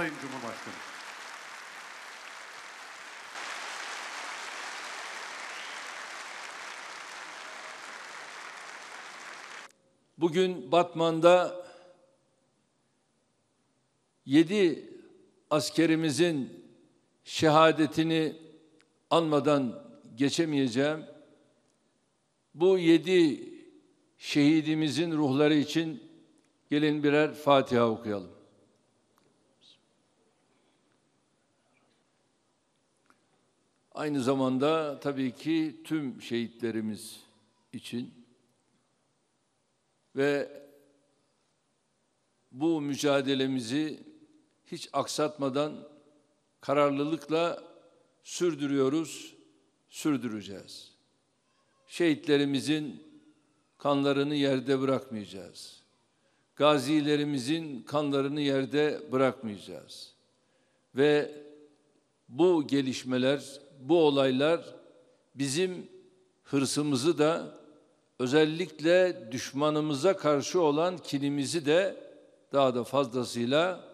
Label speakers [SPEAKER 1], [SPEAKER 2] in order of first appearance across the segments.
[SPEAKER 1] Sayın Cumhurbaşkanım.
[SPEAKER 2] Bugün Batman'da yedi askerimizin şehadetini anmadan geçemeyeceğim. Bu yedi şehidimizin ruhları için gelin birer Fatiha okuyalım. Aynı zamanda tabii ki tüm şehitlerimiz için ve bu mücadelemizi hiç aksatmadan kararlılıkla sürdürüyoruz, sürdüreceğiz. Şehitlerimizin kanlarını yerde bırakmayacağız. Gazilerimizin kanlarını yerde bırakmayacağız. Ve bu gelişmeler, bu olaylar bizim hırsımızı da özellikle düşmanımıza karşı olan kinimizi de daha da fazlasıyla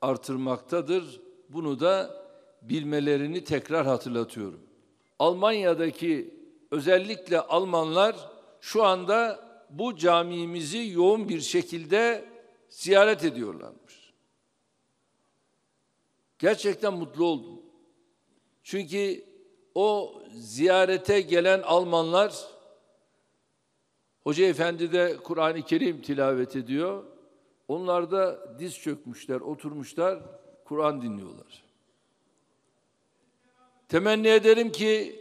[SPEAKER 2] artırmaktadır. Bunu da bilmelerini tekrar hatırlatıyorum. Almanya'daki özellikle Almanlar şu anda bu camimizi yoğun bir şekilde ziyaret ediyorlarmış. Gerçekten mutlu oldum. Çünkü o ziyarete gelen Almanlar Hoca Efendi de Kur'an-ı Kerim tilavet ediyor. Onlar da diz çökmüşler, oturmuşlar, Kur'an dinliyorlar. Temenni ederim ki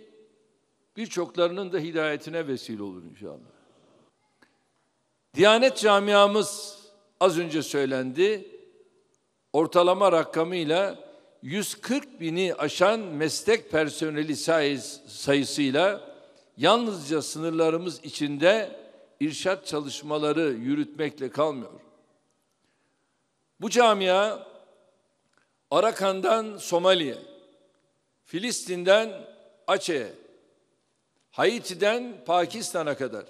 [SPEAKER 2] birçoklarının da hidayetine vesile olur inşallah. Diyanet camiamız az önce söylendi. Ortalama rakamıyla 140 bini aşan meslek personeli sayısıyla yalnızca sınırlarımız içinde irşat çalışmaları yürütmekle kalmıyor. Bu camia Arakan'dan Somali'ye, Filistin'den Açe'ye, Haiti'den Pakistan'a kadar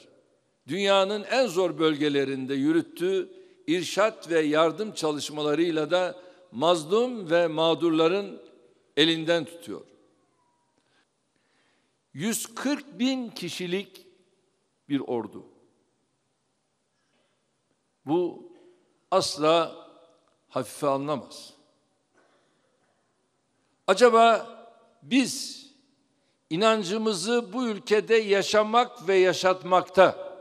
[SPEAKER 2] dünyanın en zor bölgelerinde yürüttüğü irşat ve yardım çalışmalarıyla da mazlum ve mağdurların elinden tutuyor. 140 bin kişilik bir ordu. Bu asla hafife alınamaz. Acaba biz inancımızı bu ülkede yaşamak ve yaşatmakta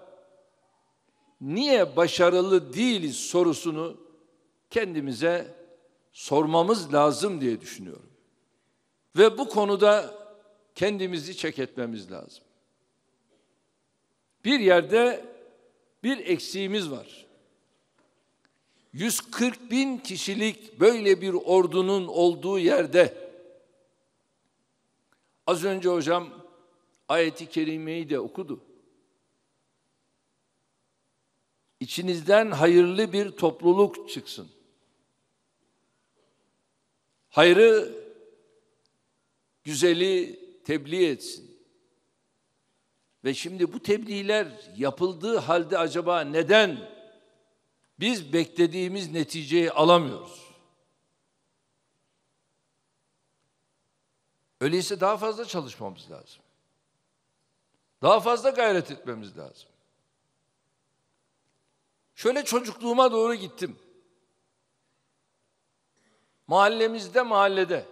[SPEAKER 2] niye başarılı değiliz sorusunu kendimize sormamız lazım diye düşünüyorum. Ve bu konuda kendimizi çek etmemiz lazım. Bir yerde bir eksiğimiz var. 140 bin kişilik böyle bir ordunun olduğu yerde az önce hocam ayeti kerimeyi de okudu. İçinizden hayırlı bir topluluk çıksın. Hayrı, güzeli tebliğ etsin. Ve şimdi bu tebliğler yapıldığı halde acaba neden biz beklediğimiz neticeyi alamıyoruz. Öyleyse daha fazla çalışmamız lazım. Daha fazla gayret etmemiz lazım. Şöyle çocukluğuma doğru gittim. Mahallemizde mahallede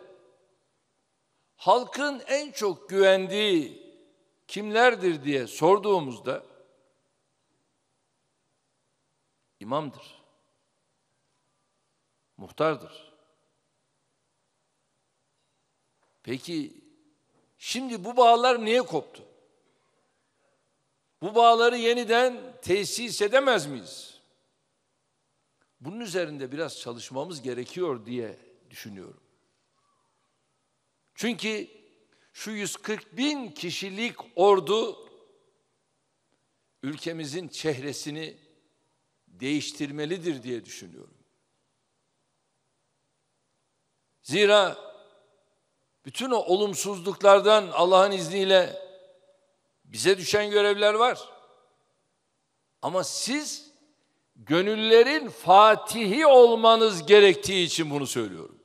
[SPEAKER 2] halkın en çok güvendiği kimlerdir diye sorduğumuzda imamdır. Muhtardır. Peki şimdi bu bağlar niye koptu? Bu bağları yeniden tesis edemez miyiz? Bunun üzerinde biraz çalışmamız gerekiyor diye düşünüyorum. Çünkü şu 140 bin kişilik ordu ülkemizin çehresini değiştirmelidir diye düşünüyorum. Zira bütün o olumsuzluklardan Allah'ın izniyle bize düşen görevler var. Ama siz gönüllerin fatihi olmanız gerektiği için bunu söylüyorum.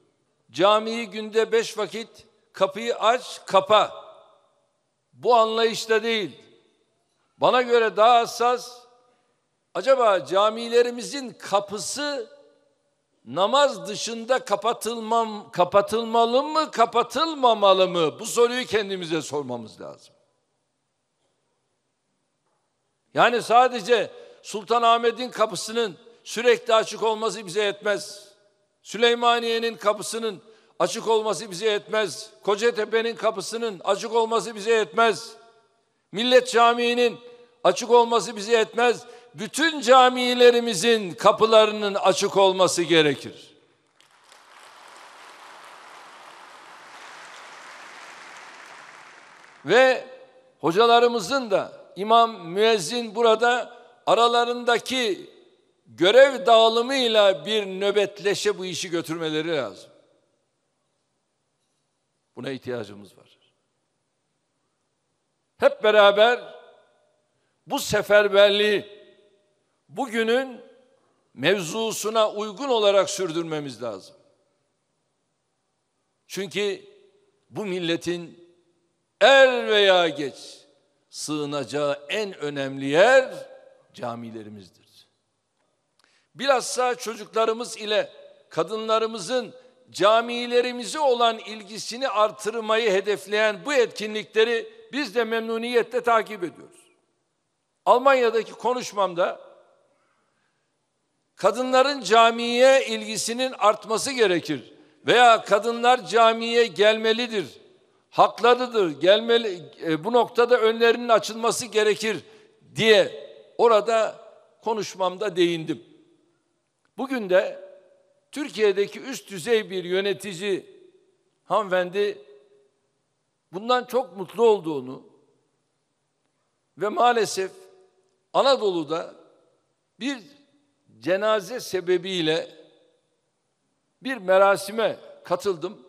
[SPEAKER 2] Camiyi günde beş vakit kapıyı aç, kapa. Bu anlayışta değil. Bana göre daha hassas, acaba camilerimizin kapısı namaz dışında kapatılmam, kapatılmalı mı, kapatılmamalı mı? Bu soruyu kendimize sormamız lazım. Yani sadece Sultanahmet'in kapısının sürekli açık olması bize yetmez. Süleymaniye'nin kapısının açık olması bize yetmez. Kocatepe'nin kapısının açık olması bize yetmez. Millet Camii'nin açık olması bize yetmez. Bütün camilerimizin kapılarının açık olması gerekir. Ve hocalarımızın da imam müezzin burada aralarındaki görev dağılımıyla bir nöbetleşe bu işi götürmeleri lazım. Buna ihtiyacımız var. Hep beraber bu seferberliği bugünün mevzusuna uygun olarak sürdürmemiz lazım. Çünkü bu milletin er veya geç sığınacağı en önemli yer camilerimizdir. Bilhassa çocuklarımız ile kadınlarımızın camilerimize olan ilgisini artırmayı hedefleyen bu etkinlikleri biz de memnuniyetle takip ediyoruz. Almanya'daki konuşmamda kadınların camiye ilgisinin artması gerekir veya kadınlar camiye gelmelidir, haklarıdır, gelmeli, e, bu noktada önlerinin açılması gerekir diye orada konuşmamda değindim. Bugün de Türkiye'deki üst düzey bir yönetici hanımefendi bundan çok mutlu olduğunu ve maalesef Anadolu'da bir cenaze sebebiyle bir merasime katıldım.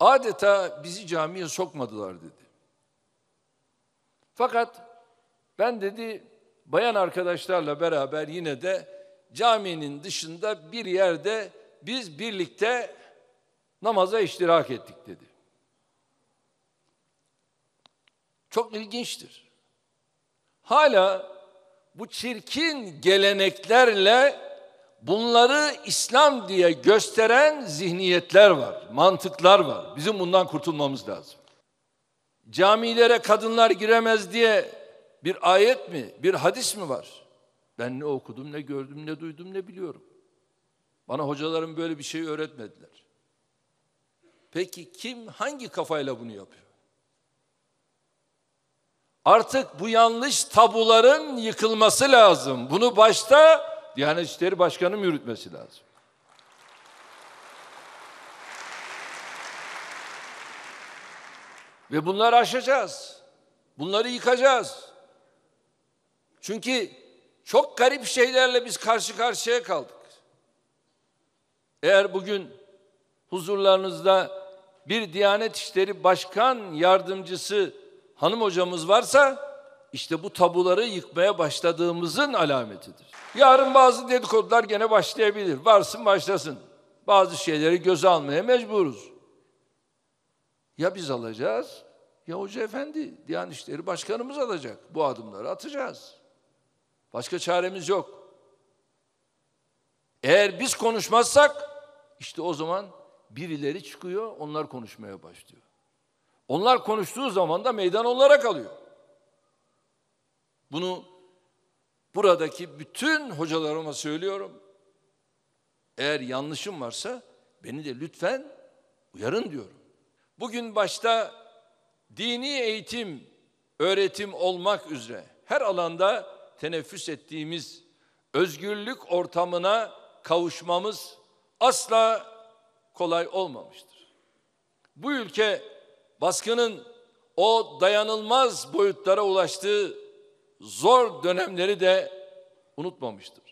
[SPEAKER 2] Adeta bizi camiye sokmadılar dedi. Fakat ben dedi bayan arkadaşlarla beraber yine de caminin dışında bir yerde biz birlikte namaza iştirak ettik dedi. Çok ilginçtir. Hala bu çirkin geleneklerle bunları İslam diye gösteren zihniyetler var, mantıklar var. Bizim bundan kurtulmamız lazım. Camilere kadınlar giremez diye bir ayet mi, bir hadis mi var? Ben ne okudum, ne gördüm, ne duydum, ne biliyorum. Bana hocalarım böyle bir şey öğretmediler. Peki kim hangi kafayla bunu yapıyor? Artık bu yanlış tabuların yıkılması lazım. Bunu başta Diyanet İşleri Başkanı yürütmesi lazım. Ve bunları aşacağız. Bunları yıkacağız. Çünkü çok garip şeylerle biz karşı karşıya kaldık. Eğer bugün huzurlarınızda bir Diyanet İşleri Başkan Yardımcısı hanım hocamız varsa işte bu tabuları yıkmaya başladığımızın alametidir. Yarın bazı dedikodular gene başlayabilir. Varsın başlasın. Bazı şeyleri göze almaya mecburuz. Ya biz alacağız ya Hoca Efendi Diyanet İşleri Başkanımız alacak. Bu adımları atacağız. Başka çaremiz yok. Eğer biz konuşmazsak işte o zaman birileri çıkıyor, onlar konuşmaya başlıyor. Onlar konuştuğu zaman da meydan onlara kalıyor. Bunu buradaki bütün hocalarıma söylüyorum. Eğer yanlışım varsa beni de lütfen uyarın diyorum. Bugün başta dini eğitim, öğretim olmak üzere her alanda teneffüs ettiğimiz özgürlük ortamına kavuşmamız asla kolay olmamıştır. Bu ülke baskının o dayanılmaz boyutlara ulaştığı zor dönemleri de unutmamıştır.